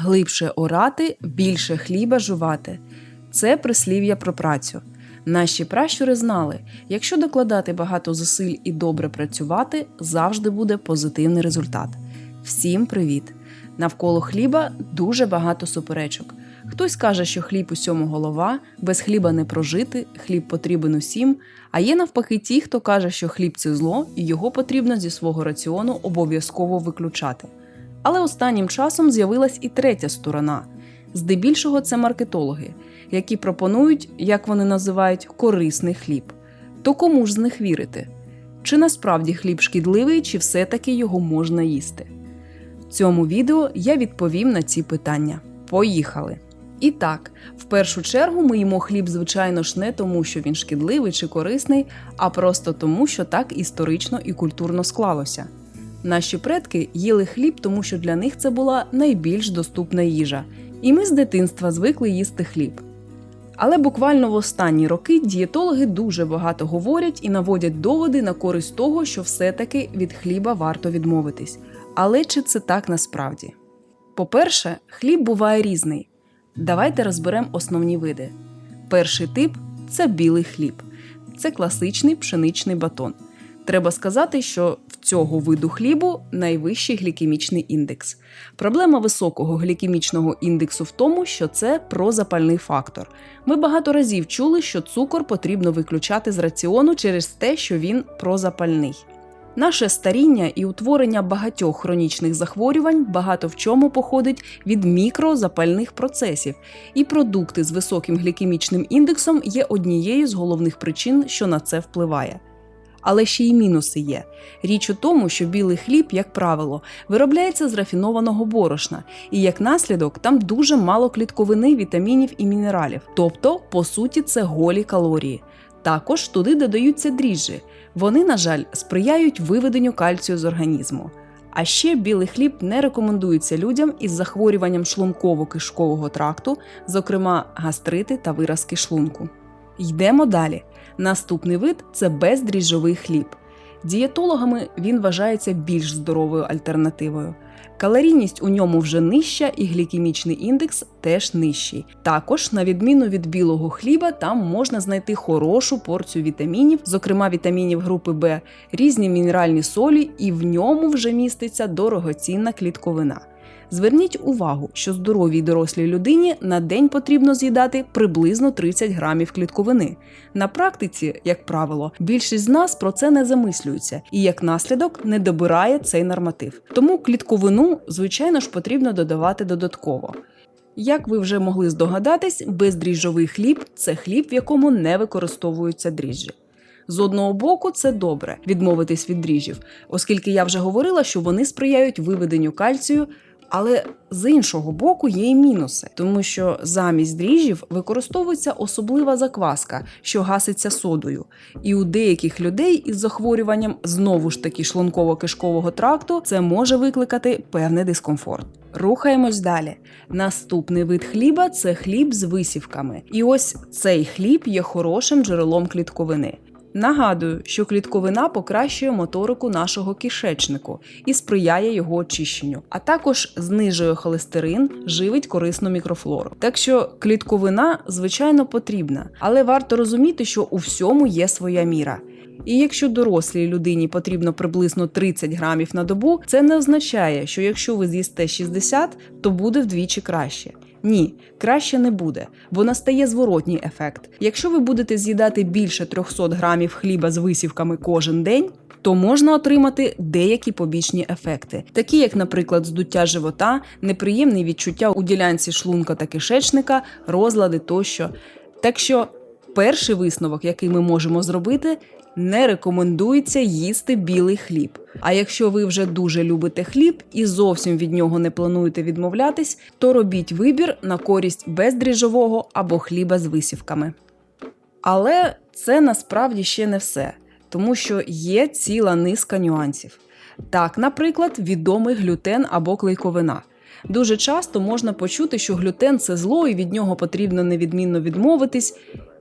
глибше орати, більше хліба жувати. Це прислів'я про працю. Наші пращури знали, якщо докладати багато зусиль і добре працювати, завжди буде позитивний результат. Всім привіт! Навколо хліба дуже багато суперечок. Хтось каже, що хліб усьому голова, без хліба не прожити, хліб потрібен усім. А є навпаки ті, хто каже, що хліб це зло, і його потрібно зі свого раціону обов'язково виключати. Але останнім часом з'явилась і третя сторона. Здебільшого це маркетологи, які пропонують, як вони називають, корисний хліб. То кому ж з них вірити? Чи насправді хліб шкідливий, чи все-таки його можна їсти? В цьому відео я відповім на ці питання. Поїхали! І так, в першу чергу ми їмо хліб, звичайно ж, не тому, що він шкідливий чи корисний, а просто тому, що так історично і культурно склалося. Наші предки їли хліб, тому що для них це була найбільш доступна їжа, і ми з дитинства звикли їсти хліб. Але буквально в останні роки дієтологи дуже багато говорять і наводять доводи на користь того, що все-таки від хліба варто відмовитись. Але чи це так насправді? По-перше, хліб буває різний. Давайте розберемо основні види. Перший тип це білий хліб, це класичний пшеничний батон. Треба сказати, що цього виду хлібу найвищий глікемічний індекс. Проблема високого глікемічного індексу в тому, що це прозапальний фактор. Ми багато разів чули, що цукор потрібно виключати з раціону через те, що він прозапальний. Наше старіння і утворення багатьох хронічних захворювань багато в чому походить від мікрозапальних процесів, і продукти з високим глікемічним індексом є однією з головних причин, що на це впливає. Але ще й мінуси є. Річ у тому, що білий хліб, як правило, виробляється з рафінованого борошна, і як наслідок там дуже мало клітковини, вітамінів і мінералів. Тобто, по суті, це голі калорії. Також туди додаються дріжджі. Вони, на жаль, сприяють виведенню кальцію з організму. А ще білий хліб не рекомендується людям із захворюванням шлунково-кишкового тракту, зокрема гастрити та виразки шлунку. Йдемо далі. Наступний вид це бездріжджовий хліб. Дієтологами він вважається більш здоровою альтернативою. Калорійність у ньому вже нижча, і глікемічний індекс теж нижчий. Також, на відміну від білого хліба, там можна знайти хорошу порцію вітамінів, зокрема вітамінів групи Б, різні мінеральні солі, і в ньому вже міститься дорогоцінна клітковина. Зверніть увагу, що здоровій дорослій людині на день потрібно з'їдати приблизно 30 грамів клітковини. На практиці, як правило, більшість з нас про це не замислюється і як наслідок не добирає цей норматив. Тому клітковину, звичайно ж, потрібно додавати додатково. Як ви вже могли здогадатись, бездріжджовий хліб це хліб, в якому не використовуються дріжджі. З одного боку, це добре відмовитись від дріжджів, оскільки я вже говорила, що вони сприяють виведенню кальцію. Але з іншого боку є і мінуси, тому що замість дріжджів використовується особлива закваска, що гаситься содою. І у деяких людей із захворюванням знову ж таки шлунково-кишкового тракту це може викликати певний дискомфорт. Рухаємось далі. Наступний вид хліба це хліб з висівками. І ось цей хліб є хорошим джерелом клітковини. Нагадую, що клітковина покращує моторику нашого кишечнику і сприяє його очищенню, а також знижує холестерин, живить корисну мікрофлору. Так що клітковина, звичайно, потрібна, але варто розуміти, що у всьому є своя міра. І якщо дорослій людині потрібно приблизно 30 грамів на добу, це не означає, що якщо ви з'їсте 60, то буде вдвічі краще. Ні, краще не буде, бо настає зворотній ефект. Якщо ви будете з'їдати більше 300 грамів хліба з висівками кожен день, то можна отримати деякі побічні ефекти, такі як, наприклад, здуття живота, неприємні відчуття у ділянці шлунка та кишечника, розлади тощо. Так що перший висновок, який ми можемо зробити, не рекомендується їсти білий хліб. А якщо ви вже дуже любите хліб і зовсім від нього не плануєте відмовлятись, то робіть вибір на користь бездріжджового або хліба з висівками. Але це насправді ще не все, тому що є ціла низка нюансів. Так, наприклад, відомий глютен або клейковина. Дуже часто можна почути, що глютен це зло і від нього потрібно невідмінно відмовитись.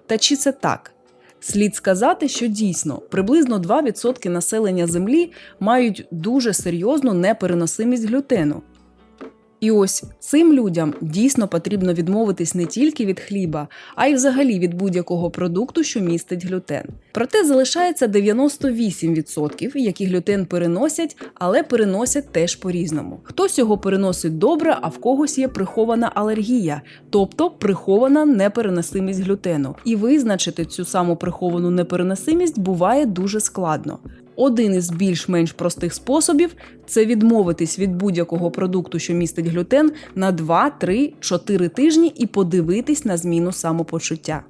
Та чи це так? Слід сказати, що дійсно приблизно 2% населення Землі мають дуже серйозну непереносимість глютену. І ось цим людям дійсно потрібно відмовитись не тільки від хліба, а й взагалі від будь-якого продукту, що містить глютен. Проте залишається 98%, які глютен переносять, але переносять теж по-різному. Хтось його переносить добре, а в когось є прихована алергія, тобто прихована непереносимість глютену. І визначити цю саму приховану непереносимість буває дуже складно. Один із більш-менш простих способів це відмовитись від будь-якого продукту, що містить глютен, на 2, 3, 4 тижні і подивитись на зміну самопочуття.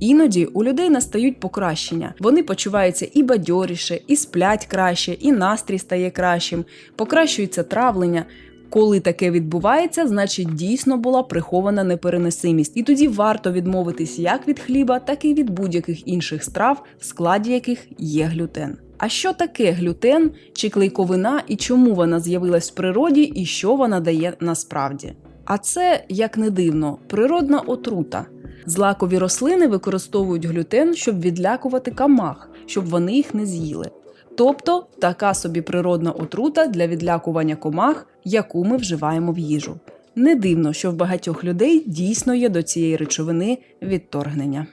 Іноді у людей настають покращення. Вони почуваються і бадьоріше, і сплять краще, і настрій стає кращим, покращується травлення. Коли таке відбувається, значить дійсно була прихована непереносимість, і тоді варто відмовитись як від хліба, так і від будь-яких інших страв, в складі яких є глютен. А що таке глютен чи клейковина, і чому вона з'явилась в природі, і що вона дає насправді? А це, як не дивно, природна отрута. Злакові рослини використовують глютен, щоб відлякувати камах, щоб вони їх не з'їли. Тобто така собі природна отрута для відлякування комах, яку ми вживаємо в їжу. Не дивно, що в багатьох людей дійсно є до цієї речовини відторгнення.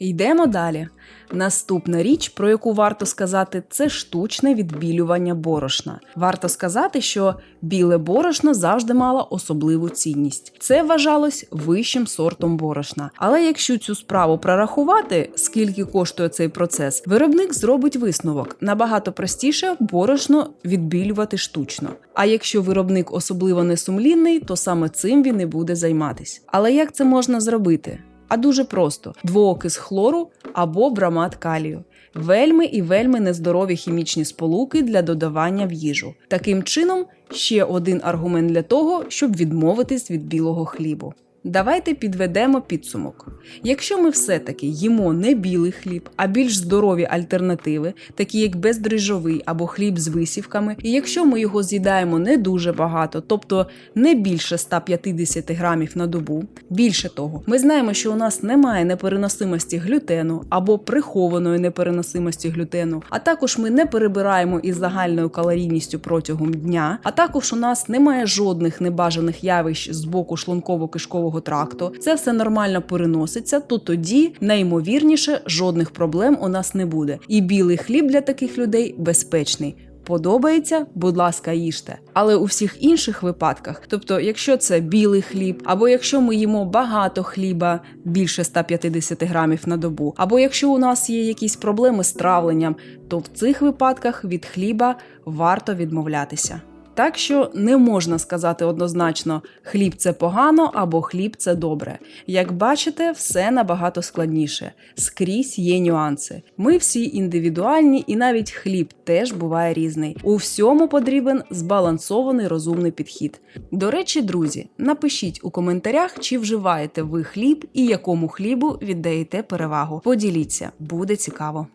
Йдемо далі. Наступна річ, про яку варто сказати, це штучне відбілювання борошна. Варто сказати, що біле борошно завжди мало особливу цінність. Це вважалось вищим сортом борошна. Але якщо цю справу прорахувати, скільки коштує цей процес, виробник зробить висновок. Набагато простіше борошно відбілювати штучно. А якщо виробник особливо несумлінний, то саме цим він і буде займатись. Але як це можна зробити? А дуже просто: двоокис хлору або бромат калію. Вельми і вельми нездорові хімічні сполуки для додавання в їжу. Таким чином, ще один аргумент для того, щоб відмовитись від білого хлібу. Давайте підведемо підсумок. Якщо ми все-таки їмо не білий хліб, а більш здорові альтернативи, такі як бездріжджовий або хліб з висівками, і якщо ми його з'їдаємо не дуже багато, тобто не більше 150 грамів на добу, більше того, ми знаємо, що у нас немає непереносимості глютену або прихованої непереносимості глютену, а також ми не перебираємо із загальною калорійністю протягом дня, а також у нас немає жодних небажаних явищ з боку шлунково-кишкового тракту, це все нормально переноситься, то тоді найімовірніше жодних проблем у нас не буде. І білий хліб для таких людей безпечний. Подобається, будь ласка, їжте. Але у всіх інших випадках, тобто, якщо це білий хліб, або якщо ми їмо багато хліба більше 150 грамів на добу, або якщо у нас є якісь проблеми з травленням, то в цих випадках від хліба варто відмовлятися. Так що не можна сказати однозначно, хліб це погано або хліб це добре. Як бачите, все набагато складніше. Скрізь є нюанси. Ми всі індивідуальні, і навіть хліб теж буває різний. У всьому потрібен збалансований розумний підхід. До речі, друзі, напишіть у коментарях, чи вживаєте ви хліб і якому хлібу віддаєте перевагу. Поділіться, буде цікаво.